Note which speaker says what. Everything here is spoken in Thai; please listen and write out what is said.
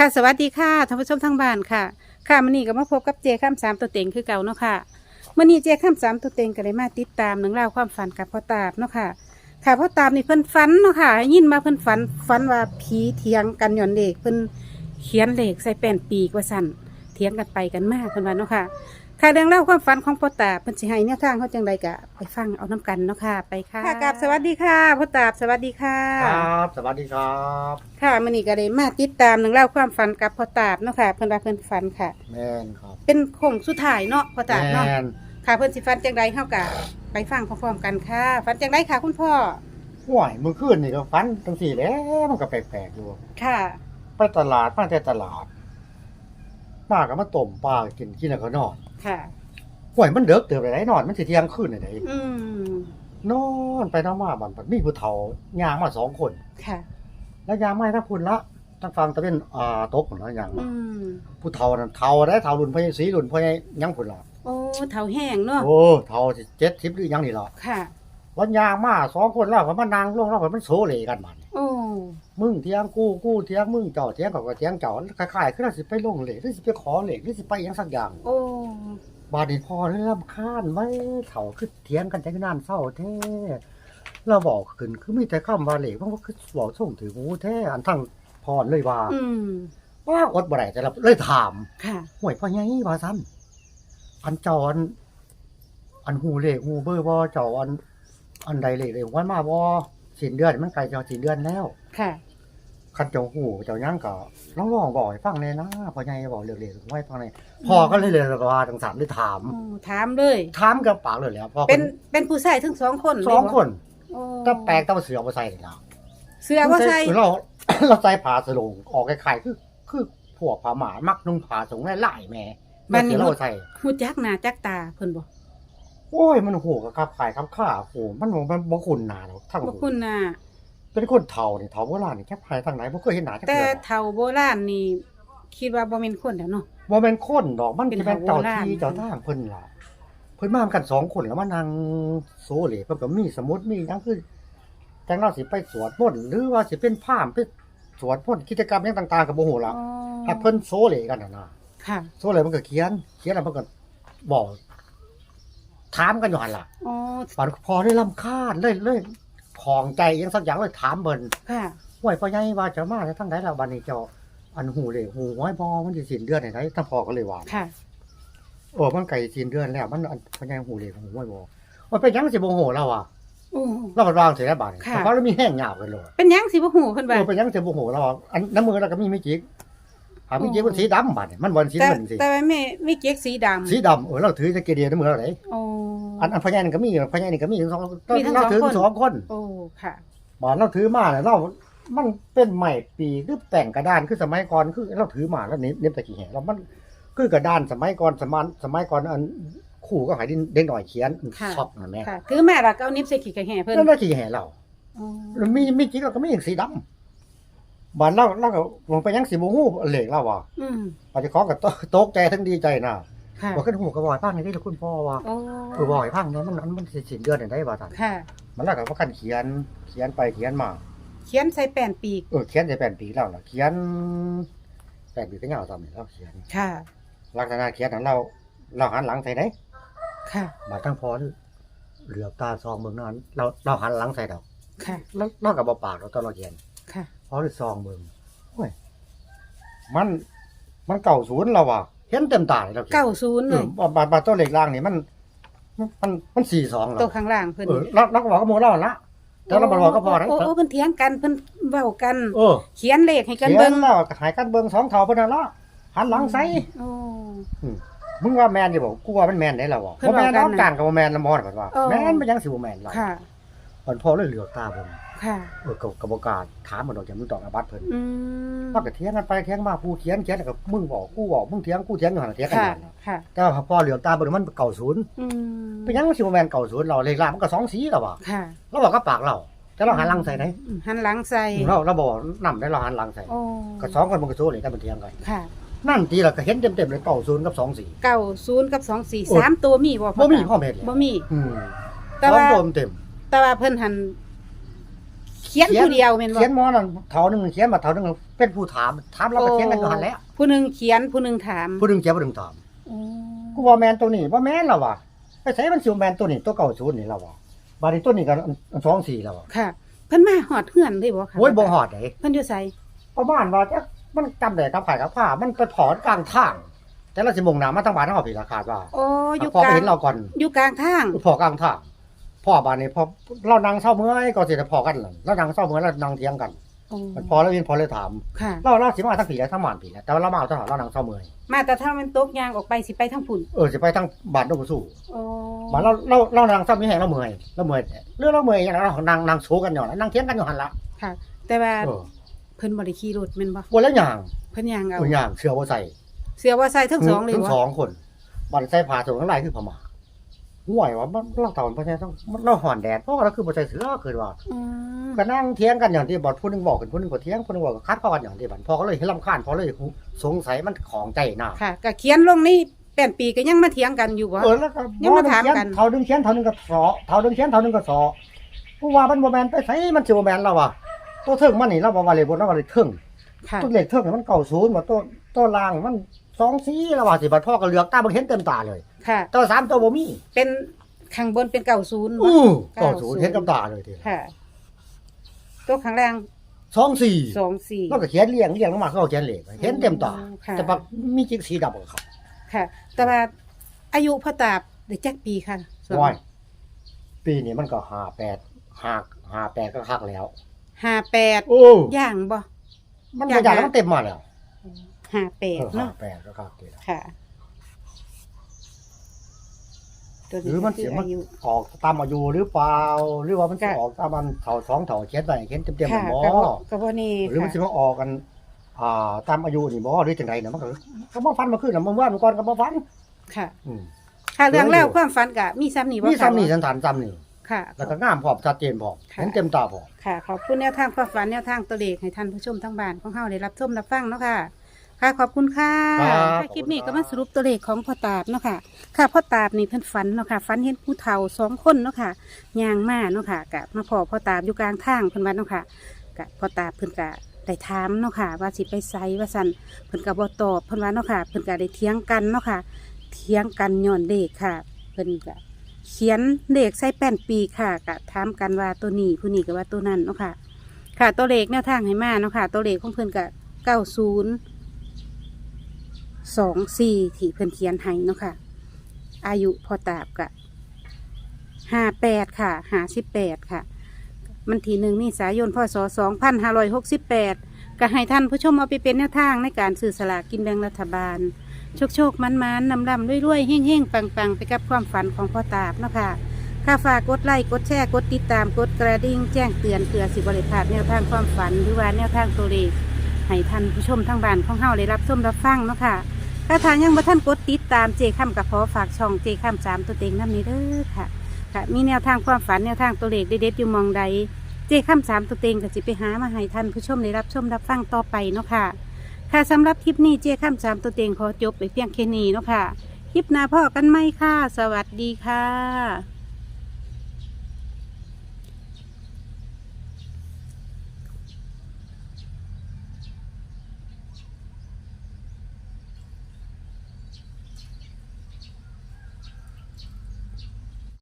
Speaker 1: ค่ะสวัสดีค่ะท่านผู้ชมทั้งบ้านค่ะ ค่ะมื่อนี้ก็มาพบกับเจข้ามสามตัวเต็งคือเก่าเนาะค่ะมื่อนี้เจข้ามสามตัวเต็งก็เลยมาติดตามหนึ่องราความฝันกับพ่อตาบเนาะค่ะ ค่ะพ่อตาบนี่เพิ่นฝันเนาะค่ะยินมาเพิ่นฝันฝันว่าผีเถียงกันหย่อนเด็กเพิ่นเขียนเหล็กใส่แป้นปีกว่าสั่นเถียงกันไปกันมาเพิ่นว่าเนาะค่ะ ค่ะ เรื่องเล่าวความฝันของพ่อตาบเพิ่นสิให้แนวทางเขาจังใดกะไปฟังเอาน้กันเนาะค่ะ ไปค่ะค่ะกับสวัสดีค่ะพ่อตาบสวัสดีค่ะ
Speaker 2: ครับ สวัสดีครับ
Speaker 1: ค่ะมื่อนี้ก็เลยมาติดตามหนึ่องเล่าวความฝันกับพ่อตาบเนาะค่ะ เพิ่นว่าเพิ่นฝันค่ะ
Speaker 2: แมนครับ
Speaker 1: เป็นโค้งสุดท้ายเนาะพ่อตาบ
Speaker 2: แม
Speaker 1: เนาะ
Speaker 2: น
Speaker 1: ค่ะ เพิ่นสิฝันจังไดเฮากะไปฟังพร้อมๆกันค่ะฝันจังไดค่ะ คุณพ่อ
Speaker 2: ห่วยมือคืนนี่ก็ฟันจังสี่แหล้วมันก็แปลกๆอยู่
Speaker 1: ค่ะ
Speaker 2: ไปตลาดมาแต่ตลาดป้าก็มาต้มปลากินกินแล้วก็นอน
Speaker 1: ค่ะ
Speaker 2: ห่วยมันเด็กเติบไปไหนนอน มันสิเที่ยงคืนไหน
Speaker 1: อืม
Speaker 2: นอนไปนอนมาบัดบัดมีผู้เฒ่าย่างมาสองคน
Speaker 1: ค่ะ
Speaker 2: แล้วย่างมาให้ทั้งคุณละทั้งฟังตะเป็นอ่าตกหมดแล้วย่างมา
Speaker 1: อืม
Speaker 2: ผู้เฒ่านั้นเฒ่าได้เฒ่ารุ่นพ่อใหญ่สีรุ่นพ่อใหญ่ยังพุ่นละ
Speaker 1: โอ้เถาแห้งเนาะ
Speaker 2: โอ้เฒ่าสิ70หรือยังนี่ล่ะ
Speaker 1: ค่ะ
Speaker 2: วันย่างมาสองคนแล้วก็มานั่งลงแล้วก็มันโซเลกันบัด
Speaker 1: โอ้
Speaker 2: มึงเถียงกูกูเถียงมึงเจ้าเถียงกับก็เถียงเจ้าคล้ายๆคือเราสิไปลงเหล็กหรือสิไปขอเหล็กหรือสิไปหยังสักอย่าง
Speaker 1: โอ้
Speaker 2: บาดนี้พอเริ่มค้านไว้เฒ่าคือเถียงกันแต่นานเศร้าแท้เราบอกขึ้นคือมีแต่คำว่าเหล็กมันก็คือบอกส่งถือหูแท้อันทั้งพรเลยว่า
Speaker 1: อืม
Speaker 2: ว่าอดบ่ได้แต่เราเลยถาม
Speaker 1: ค่ะ
Speaker 2: ห่วยพ่อใหญ่ว่าซั่นอันเจอนอันหูเหล็กหูเบอร์บ่เจ้าอันอันใดเหล็กเลยวันมาบ่สิ้นเดือนมันใกล้จะสิ้นเดือนแล้ว
Speaker 1: ค่ะ
Speaker 2: คันเจ้าหูเจ้ายังก็ลองลองบอกให้ฟังแน่นะพ่อใหญ่บอกเรื่องๆไว้ฟังแน่พ่อก็เลยเลยว่าทั้งสามเลยถาม
Speaker 1: โอ้ถามเลย
Speaker 2: ถามกับปากเลยแหล้วพ่อ
Speaker 1: เป็นเป็นผู้ชายทั้งสองคน
Speaker 2: สองคน
Speaker 1: โอ้
Speaker 2: ก็แปลกต้องเสือมาใส่เลยนะ
Speaker 1: เสื้อว่าใส่
Speaker 2: เรา เราใส่ผ้าสลงออกคล้ายๆคือ คือพวกผ้าหมามักนุ่งผ้าสงไล่ๆแม่มันเสือเราใส่
Speaker 1: หูจักหน้าจักตาเพิ่นบ่
Speaker 2: โอ้ยมันโหกับขับขายขับข้าโอ้มันมันบ่คุ้นหน้าหรอกทั้ง
Speaker 1: บ่คุณน่ะ
Speaker 2: เป็นคนเฒ่านี่เฒ่าโบราณนี่แค่ภายทางไหนบ่เคยเห็นหน้าจัก
Speaker 1: แต่
Speaker 2: เทื่อ
Speaker 1: เฒ่าโบราณนี่คิดว่าบ่แม่นคนแล้วเนาะ
Speaker 2: บ่แม่นคนดอกมัน
Speaker 1: เป็น
Speaker 2: สิแม่นเจ้า
Speaker 1: เฒ่าโบราณ
Speaker 2: ที่เจ้าทางเพิ่นล่ะเพิ่นมากันสองคนแล้วมานั่งโซเลเพิ่นก็มีสมุดมีหยังคือแต่งเราสิไปสวดมนต์หรือว่าสิเป็นพราหมณ์ไปสวดมนต์กิจกรรมหยังต่างๆก็บ่ฮู้ล่ะ
Speaker 1: อ๋อ
Speaker 2: ถ้าเพิ่นโซเลกันน่ะนะ
Speaker 1: ค่ะ
Speaker 2: โซเลมันก็เขียน เขียนแล้วมันก็บอกถามกันอยู่หั่นล่ะ
Speaker 1: อ๋อ
Speaker 2: ปานพอได้รำคาญเลยเลย ของใจอิหยังสักอย่างเลยถามเพิ่น
Speaker 1: ค่ะ
Speaker 2: ห้วยพ่อใหญ่ว่าจะมาทางไหนล่ะบัดนี้เจ้าอันหูเลยหูไว้บ่มันสิสิ้นเดือนไหนทั้งพ่อก็เลยว่า
Speaker 1: ค่ะ
Speaker 2: โอ้มันไก่สิ้นเดือนแล้ว มันอันพ่อใหญ่หูเลยหูไว้บ่ว่าเป็นหยังสิบ่โหเราอะ
Speaker 1: โอ้
Speaker 2: เราก็วางเสียแล้วบาดนี้
Speaker 1: ค่ะ
Speaker 2: เพราะเรามีแห้งยาวกันเลย
Speaker 1: เป็นหยังสิบ่ฮู้เพิ่นว่า
Speaker 2: โอ้เป็นหยังสิบ่โหเราอะอันน้ำมือเราก็มีไม่จิก หาไม่จิกมันสีดำบาดนี้มันบ่สี
Speaker 1: แต่
Speaker 2: เงินสิ
Speaker 1: แต่ว่าไม่ไม่เก๊กสีดำ
Speaker 2: สีดำเออเราถือตะเกียบเดียวน้ำมือเราไหน
Speaker 1: โอ้
Speaker 2: อันอันพ่อใหญ่นี่ก็มีพ่อใหญ่นี่ก็มีสอง
Speaker 1: มีทั้ง
Speaker 2: เราถือ
Speaker 1: สองคน
Speaker 2: สองคน
Speaker 1: โอ้ค่ะ
Speaker 2: บาดเราถือมาเนี่ยเรา มันเป็นไม้ปีหรือแต่งกระดานคือสมัยก่อนคือ เราถือมาแล้วเน็บเน็บตะกี้แห่เรามันคือกระดานสมัยก่อนสมัยสมัยก่อนอันคู่ก็ใหายเด็กหน่อยเขียน
Speaker 1: ค่ะ
Speaker 2: ชอบนะแม่
Speaker 1: ค่ะถือแม่ละก็เอานิบใส่ขี้กระแห่เพิ่น
Speaker 2: แล้วเราขี่แห่เรา
Speaker 1: อ๋อ
Speaker 2: แล้วมีมีกิ๊กเราก็มีอย่างสีดำ บานเราเราก็ลงไปยังสีบูฮู้เหล็กเราว่ะ
Speaker 1: อืม
Speaker 2: อาจจะขอกับโต๊ะใจทั้งดีใจนะ
Speaker 1: ค่ะ
Speaker 2: บอกขึ้นหูกระบอกพังในที่คุณพ่อว่า
Speaker 1: โอ้
Speaker 2: คือบอกให้พังเนี่ยมันมันมันสิสินเดือนได้บ่ทัน
Speaker 1: ค่ะ
Speaker 2: มันแล้วก็ว่ากันเขียน เขียนไปเขียนมา
Speaker 1: เขียนใส่แป้นปีก
Speaker 2: เออเขียนในแผ่นปีแล้วล่ะเขียนแผ่นปีก็ยาวซ้ำนี่เราเขียน
Speaker 1: ค่ะ
Speaker 2: ลักษณะเขียนนั้นเราเราหันหลังใส่ไหน
Speaker 1: ค่ะ
Speaker 2: บาดทั้งพอนี่เหลือบตาซองเบิ่งนั้นเราเราหันหลังใส่ดอก
Speaker 1: ค่ะ
Speaker 2: แล้วเราก็บ่ปากเราตอนเราเขียน
Speaker 1: ค่ะ
Speaker 2: พอได้ซองเบิ่งโอ้ยมันมันเก่าศูนย์เราว่ะเห็นเต็มตาเลยเราขียน
Speaker 1: เก้าศูนย์
Speaker 2: เอ
Speaker 1: เล
Speaker 2: อยบาดบาดตัวเหล็กล่างนี่มัน มันมันสี่สองเรา
Speaker 1: ตัวข้างล่างเพิ่น
Speaker 2: เออเราเราก็บอกกับหมูเราละแต่เราบอกก็พอได้
Speaker 1: โอ้โอ้เพิ่นเถียงกันเพิ่นเว้ากัน
Speaker 2: เออ
Speaker 1: เขียนเลขให้กัน
Speaker 2: เขีย
Speaker 1: เบิ่ง
Speaker 2: นแล้วก็ใหายกันเบิ่งสองเท่าเพิ่นน่ะละหันหลังใส่
Speaker 1: โอ้
Speaker 2: มึงว่าแมนดิบอกกูว่ามันแมนได้แล้ววะ
Speaker 1: เพิ่น
Speaker 2: บ่แมน
Speaker 1: ว่ากัน
Speaker 2: น้อง
Speaker 1: น่ะ
Speaker 2: กลางกับบ่แมนละมอดก่อนว่า
Speaker 1: เออ
Speaker 2: แมนมันยังสิบ่แมนเรา
Speaker 1: ค่ะ
Speaker 2: มันพอเลยเหลือกตาเบิ่ง
Speaker 1: ค่ะ
Speaker 2: เออกับกับบ่กล้าถามมันดอกจังมึงตอบอาบัดเพิ่น
Speaker 1: อืม
Speaker 2: มันก็เถียงกันไปเถียงมาผู้เถียงเถียงแล้วก็มึงบอกกูบอกมึงเถียงกูเถียงอยู่หั่นนะเถียงกัน
Speaker 1: ค่ะ
Speaker 2: อยู่หั่นน่ะ
Speaker 1: ค่ะ
Speaker 2: แต่ว่าพอเหลือกตาเบิ่งมันเก่าศูนย์
Speaker 1: อืม
Speaker 2: เป็นยังสิบ่แมนเก่าศูนย์เราเลขล่างมันก็สองสีแล้วว่ะ
Speaker 1: ค่ะ
Speaker 2: เราบอกกับปากเรา แต่เราหันหลังใส่ไหน
Speaker 1: อืมหันหลังใส่
Speaker 2: เราเราบอกนำได้เราหันหลังใส่
Speaker 1: โอ้
Speaker 2: ก็สองคนมันก็โซเลยกันมันเถียงกัน
Speaker 1: ค่ะ
Speaker 2: นั่นทีละก็เห็นเต็มๆเลยเก่าศูนย์กับสองสี่
Speaker 1: เก้าศูนย์กับสองสี่
Speaker 2: โอ้
Speaker 1: สามตัวมีบ่
Speaker 2: บ่มี
Speaker 1: ตา
Speaker 2: พ่อแม่เลย
Speaker 1: บ่มี
Speaker 2: อืม
Speaker 1: แต่
Speaker 2: สอง
Speaker 1: ว่า
Speaker 2: ตัวเต็ม
Speaker 1: แต่ว่าเพิ่นหันเขียน
Speaker 2: เขียน
Speaker 1: ผู้เดียวแม่นบ่
Speaker 2: เขียนหมอนั่นเท่านึงเขียนมาเท่านึงเป็นผู้ถาม ถามเราก็เถียงกันอยู่หันแหล้ว
Speaker 1: ผู้หนึ่งเขียนผู้หนึ่งถาม
Speaker 2: ผู้หนึงเขียนผู้หนึงถาม
Speaker 1: โอ้
Speaker 2: กูว่าแมนตัวนี้ว่าแมนแล้วว่ะไปใช้มันสิวแมนตัวนี้ตัวเก่าศูนย์นี่แล้วว่ะบาดนี้ตัวนี้ก็อันอันสองสี่แล้วว่ะ
Speaker 1: ค่ะเพิ่นมาหอดเฮือนเลยบ่ค่ะ
Speaker 2: โอ้ยบ่ฮอดเด้
Speaker 1: เพิ่นอยู่ไส
Speaker 2: ประมาณว่าจักมันจำได้กับไผกับผ้ามันไปถอนกลางทาง แต่เราสิมุ่งหน้ามาทางบ้านเฮาพี่ละคาดว่า
Speaker 1: โอ้อยู่
Speaker 2: พอกไป
Speaker 1: ลาง
Speaker 2: เห็นเราก่อน
Speaker 1: อยู่กลางทาง
Speaker 2: พอกลางทาง พ่อบ้านนี้พอเรานั่งเศร้าเมื่อยก็สิได้พอกันนั่นเรานั่งเศร้าเมื่อยแล้วนั่งเถียงกัน
Speaker 1: โอ้
Speaker 2: มันพอแล้วยินพอเลยถาม
Speaker 1: ค่ะ
Speaker 2: เราเราสิมาทางผีแล้วทางบ้านผีแล้วแต่ว่าเรามาเอาทางเรานั่งเศร้าเมื่อย
Speaker 1: มาแต่ถ้ามันตกยางออกไปสิไปทางพุ่น
Speaker 2: เออสิไปทางบ้านนกกระสู้
Speaker 1: โอ้
Speaker 2: บ้านเราเราเรานั่งเศร้ามีแห้งเราเมื่อยเราเมื่อยเรื่องเราเมื่อยอย่างนั้นเรานั่งนั่งโชกันอยู่นั่นนั่งเถียงกันอยู่หันละ
Speaker 1: ค่ะ แต่ว่า
Speaker 2: เออ
Speaker 1: เพิ่นบ่ได้ขี่รถแม่นบ่
Speaker 2: บ่แล้วอย่าง
Speaker 1: เพิ่นยางเอา
Speaker 2: บ่อย่างเชื่อบ่ใส่
Speaker 1: เสือว่าใส่ทั้งสองเลย
Speaker 2: ทั้ง
Speaker 1: บ่
Speaker 2: สองคนบันใส่ผ้าส่วนข้างในคือผ้าหมา ห่วยว่ามันเราตอนเพราะฉะนั้นต้องมันเราห่อนแดดเพราะว่าเราคือบ่ใส่เสื้อคือว่า
Speaker 1: อืม
Speaker 2: ก็นั่งเถียงกันอย่างที่บอดผู้หนึงบอกกันผู้หนึงก็เถียงผู้หนึงบอกก็คัดพอกันอย่างที่บัดพอก็เลยให้รำคาญพอเลยสงสัยมันของใจหน้า
Speaker 1: ค่ะก็เขียนลงนี่แป้นปีก็ยังมาเถียงกันอยู่บ่
Speaker 2: เออแล้วก็
Speaker 1: ยังมาถามกัน
Speaker 2: เท่าดึงเขียนเท่านึงก็สอเท่าดึงเขียนเท่านึงก็สอผู้ว่ามันบ่แม่นไปไสมันสิบ่แม่นแล้วว่ะตัวเทิงมันนี่เราบ่ว่าเลยบ่เราว่าเลยเทิง
Speaker 1: ค่ะ
Speaker 2: ตัวเลขเทิงนี่มันเก่าศูนย์บ่ตัวตัวล่างมันสองสีแล้วว่าสิบัดพ่อก็เหลือกตาบ่เห็นเต็มตาเลย
Speaker 1: ค่ะ
Speaker 2: ตัวสามตัวบ่มี
Speaker 1: เป็นข้างบนเป็นเก่าศูนย์บ่
Speaker 2: อู้
Speaker 1: เก้า
Speaker 2: เก่า
Speaker 1: ศู
Speaker 2: ศู
Speaker 1: น
Speaker 2: น
Speaker 1: ย์
Speaker 2: ย์เห็นกับตาเลยที
Speaker 1: ค่ะ ตัวข้างล่าง
Speaker 2: สองสี่
Speaker 1: สองสี่
Speaker 2: แล้วก็เขียนเรียงเรียงลงมาเขาก็เขียนเลขไว้เห็นเต็มตา
Speaker 1: ค่ะ
Speaker 2: แต่ปักมีจิกสีดำกับเขา
Speaker 1: ค่ะ แต่ว่าอายุพ่อตาบได้จักปีค่ะสอง
Speaker 2: ว้ายปีนี้มันก็ห้าแปดห้าห้าแปดก็คักแล้ว
Speaker 1: ห้าแปด
Speaker 2: โอ้
Speaker 1: ย่างบ่
Speaker 2: มัน
Speaker 1: อยาก
Speaker 2: ก็อย่าง
Speaker 1: หา
Speaker 2: มันเต็มมาแล้ว
Speaker 1: ห้าแปด
Speaker 2: เออห้า
Speaker 1: เนาะ
Speaker 2: แปดก็คักทีละ
Speaker 1: ค่ะ ตัว
Speaker 2: หรือมัน
Speaker 1: คื
Speaker 2: เสีย
Speaker 1: อ
Speaker 2: มัน
Speaker 1: อายุ
Speaker 2: ออกตามอายุหรือเปล่า หรือว่ามันจะ
Speaker 1: ค่ะ
Speaker 2: ออกตามมันเถาสองเถาเขียนไปเขียนเต็มเต็ม
Speaker 1: ค่ะ
Speaker 2: หมอ
Speaker 1: ก็บ่ก็บ่นี่
Speaker 2: หรือมันจะ
Speaker 1: ค่ะ
Speaker 2: มาออกกันอ่าตามอายุนี่บ่หรือจังไดเนี่ยมันก็ก็บ่ฟันมาขึ้นน่ะมันว่ามันก่อนก็บ่ฟัน
Speaker 1: ค่ะ
Speaker 2: อืม
Speaker 1: ค่ะเรื่อง
Speaker 2: เดี๋
Speaker 1: แล้
Speaker 2: ยวว
Speaker 1: ความฝันกะมีซ้ำนี่บ่
Speaker 2: มี
Speaker 1: คะ
Speaker 2: ซ้ำนี่สันฐานซ้ำนี่
Speaker 1: ค่ะ
Speaker 2: แล้วก็งามพร้อมชัดเจนพร้อม
Speaker 1: ค่ะ
Speaker 2: เห็นเต็มตาพร้อม
Speaker 1: ค่ะขอบคุณแนวทางความฝันแนวทางตัวเลขให้ท่านผู้ชมทั้งบ้านของเฮาได้รับชมรับฟังเนาะค่ะ ค่ะขอบคุณค่ะ
Speaker 2: ครับ
Speaker 1: ค่ะคลิปนี้ก็มาสรุปตัวเลขของพ่อตาบเนาะค่ะ ค่ะพ่อตาบนี่เพิ่นฝันเนาะค่ะฝันเห็นผู้เฒ่าสองคนเนาะค่ะย่างมาเนาะค่ะกะมาพอพ่อตาบอยู่กลางทางเพิ่นว่าเนาะค่ะกะพ่อตาบเพิ่นกะได้ถามเนาะค่ะ ว่าสิไปไสว่าซั่นเพิ่นก็บ่ตอบเพิ่นว่าเนาะค่ะเพิ่นก็ได้เถียงกันเนาะค่ะเถียงกันย้อนเลขค่ะ เพิ่นก็เขียนเลขใส่แป้นปีค่ะกะถามกันว่าตัวนี้ผู้นี้ก็ว่าตัวนั้นเนาะค่ะ ค่ะตัวเลขแนวทางให้มาเนาะค่ะ ตัวเลขของเพิ่นก็เก้าศูนย์ สองสี่ที่เพิ่นเขียนให้เนาะค่ะ อายุพอตาบกะห้าแปดค่ะห้าสิบแปดค่ะ มันทีหนึ่งมีสายนพศสองพันห้าร้อยหกสิบแปดก็ให้ท่านผู้ชมเอาไปเป็นแนวทางในการสื่อสลากกินแบ่งรัฐบาล โชคโชคมันมันนำลำรวยๆเฮ่งเฮ่งปังปังๆ ไปกับความฝันของพ่อตาบเนาะค่ะค่าฝากกดไลค์กดแชร์กดติดตามกดกระดิ่งแจ้งเตือนเพื่อสิบริพาดแนวทางความฝันหรือว่าแนวทางตัวเลขให้ท่านผู้ชมทางบ้านของเฮาได้รับชมรับฟังเนาะค่ะ ถ้าทางยังบ่ท่านกดติดตามเจคำกับขอฝากช่องเจคำสามตัวเต็งน้ำนี้เด้อค่ะ ค่ะ มีแนวทางความฝันแนวทางตัวเลขเด็ดๆอยู่มองใด เจคำสามตัวเต็งก็จะไปหามาให้ท่านผู้ชมได้รับชมรับฟังต่อไปเนาะค่ะ ค่ะสำหรับคลิปนี้เจข้ามสามตัวเต็งขอจบไปเพียงแค่นี้เนาะค่ะ คลิปหน้าพ่อกันไหมค่ะ สวัสดีค่ะ